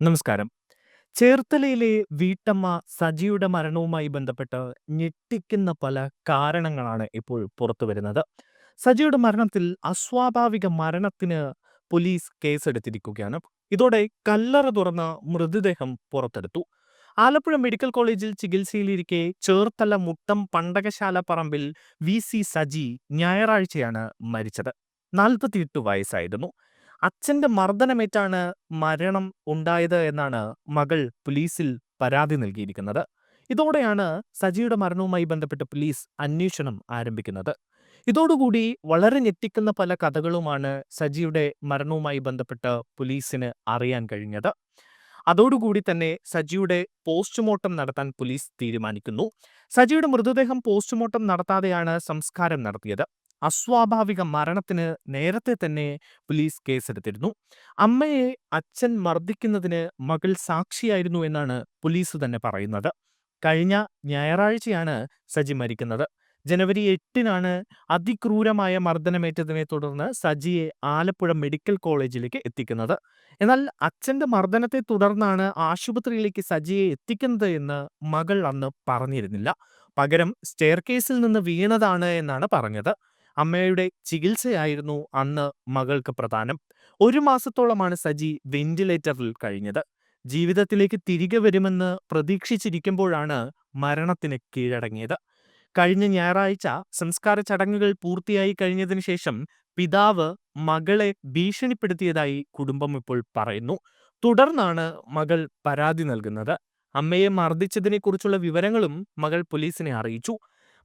നമസ്കാരം. ചേർത്തലയിലെ വീട്ടമ്മ സജിയുടെ മരണവുമായി ബന്ധപ്പെട്ട് ഞെട്ടിക്കുന്ന പല കാരണങ്ങളാണ് ഇപ്പോൾ പുറത്തു വരുന്നത് സജിയുടെ മരണത്തിൽ അസ്വാഭാവിക മരണത്തിന് പോലീസ് കേസെടുത്തിരിക്കുകയാണ്. ഇതോടെ കല്ലറ തുറന്ന മൃതദേഹം പുറത്തെടുത്തു. ആലപ്പുഴ മെഡിക്കൽ കോളേജിൽ ചികിത്സയിലിരിക്കെ ചേർത്തല മുട്ടം പണ്ടകശാല പറമ്പിൽ വി സി സജി ഞായറാഴ്ചയാണ് മരിച്ചത്. 48 വയസ്സായിരുന്നു. അച്ഛന്റെ മർദ്ദനമേറ്റാണ് മരണം ഉണ്ടായത് എന്നാണ് മകൾ പോലീസിൽ പരാതി നൽകിയിരിക്കുന്നത്. ഇതോടെയാണ് സജിയുടെ മരണവുമായി ബന്ധപ്പെട്ട് പോലീസ് അന്വേഷണം ആരംഭിക്കുന്നത്. ഇതോടുകൂടി വളരെ ഞെട്ടിക്കുന്ന പല കഥകളുമാണ് സജിയുടെ മരണവുമായി ബന്ധപ്പെട്ട് പോലീസിന് അറിയാൻ കഴിഞ്ഞത്. അതോടുകൂടി തന്നെ സജിയുടെ പോസ്റ്റ്മോർട്ടം നടത്താൻ പോലീസ് തീരുമാനിക്കുന്നു. സജിയുടെ മൃതദേഹം പോസ്റ്റ്മോർട്ടം നടത്താതെയാണ് സംസ്കാരം നടത്തിയത്. അസ്വാഭാവിക മരണത്തിന് നേരത്തെ തന്നെ പോലീസ് കേസെടുത്തിരുന്നു. അമ്മയെ അച്ഛൻ മർദ്ദിക്കുന്നതിന് മകൾ സാക്ഷിയായിരുന്നു എന്നാണ് പോലീസ് തന്നെ പറയുന്നത്. കഴിഞ്ഞ ഞായറാഴ്ചയാണ് സജി മരിക്കുന്നത്. ജനുവരി എട്ടിനാണ് അതിക്രൂരമായ മർദ്ദനമേറ്റതിനെ തുടർന്ന് സജിയെ ആലപ്പുഴ മെഡിക്കൽ കോളേജിലേക്ക് എത്തിക്കുന്നത്. എന്നാൽ അച്ഛന്റെ മർദ്ദനത്തെ തുടർന്നാണ് ആശുപത്രിയിലേക്ക് സജിയെ എത്തിക്കുന്നത് എന്ന് മകൾ അന്ന് പറഞ്ഞിരുന്നില്ല. പകരം സ്റ്റെയർ കേസിൽ നിന്ന് വീണതാണ് എന്നാണ് പറഞ്ഞത്. അമ്മയുടെ ചികിത്സയായിരുന്നു അന്ന് മകൾക്ക് പ്രധാനം. ഒരു മാസത്തോളമാണ് സജി വെന്റിലേറ്ററിൽ കഴിഞ്ഞത്. ജീവിതത്തിലേക്ക് തിരികെ വരുമെന്ന് പ്രതീക്ഷിച്ചിരിക്കുമ്പോഴാണ് മരണത്തിന് കീഴടങ്ങിയത്. കഴിഞ്ഞ ഞായറാഴ്ച സംസ്കാര ചടങ്ങുകൾ പൂർത്തിയായി കഴിഞ്ഞതിന് ശേഷം പിതാവ് മകളെ ഭീഷണിപ്പെടുത്തിയതായി കുടുംബം ഇപ്പോൾ പറയുന്നു. തുടർന്നാണ് മകൾ പരാതി നൽകുന്നത്. അമ്മയെ മർദ്ദിച്ചതിനെക്കുറിച്ചുള്ള വിവരങ്ങളും മകൾ പോലീസിനെ അറിയിച്ചു.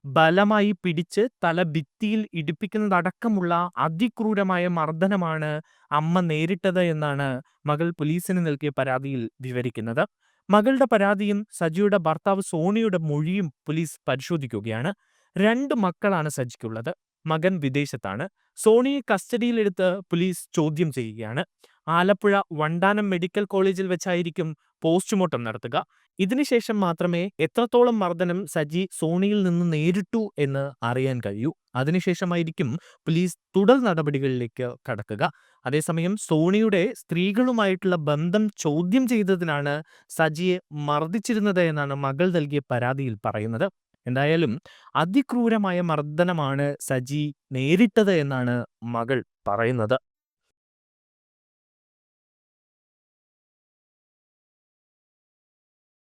ബലമായി പിടിച്ച് തല ഭിത്തിയിൽ ഇടിപ്പിക്കുന്നതടക്കമുള്ള അതിക്രൂരമായ മർദ്ദനമാണ് അമ്മ നേരിട്ടത് എന്നാണ് മകൾ പോലീസിന് നൽകിയ പരാതിയിൽ വിവരിക്കുന്നത്. മകളുടെ പരാതിയും സജിയുടെ ഭർത്താവ് സോണിയുടെ മൊഴിയും പോലീസ് പരിശോധിക്കുകയാണ്. രണ്ട് മക്കളാണ് സജിക്കുള്ളത്. മകൻ വിദേശത്താണ്. സോണിയെ കസ്റ്റഡിയിലെടുത്ത് പോലീസ് ചോദ്യം ചെയ്യുകയാണ്. ആലപ്പുഴ വണ്ടാനം മെഡിക്കൽ കോളേജിൽ വെച്ചായിരിക്കും പോസ്റ്റ്മോർട്ടം നടത്തുക. ഇതിനുശേഷം മാത്രമേ എത്രത്തോളം മർദ്ദനം സജി സോണിയിൽ നിന്ന് നേരിട്ടു എന്ന് അറിയാൻ കഴിയൂ. അതിനുശേഷമായിരിക്കും പോലീസ് തുടർ നടപടികളിലേക്ക് കടക്കുക. അതേസമയം സോണിയുടെ സ്ത്രീകളുമായിട്ടുള്ള ബന്ധം ചോദ്യം ചെയ്തതിനാണ് സജിയെ മർദ്ദിച്ചിരുന്നത് എന്നാണ് മകൾ നൽകിയ പരാതിയിൽ പറയുന്നത്. എന്തായാലും അതിക്രൂരമായ മർദ്ദനമാണ് സജി നേരിട്ടത് എന്നാണ് മകൾ പറയുന്നത്.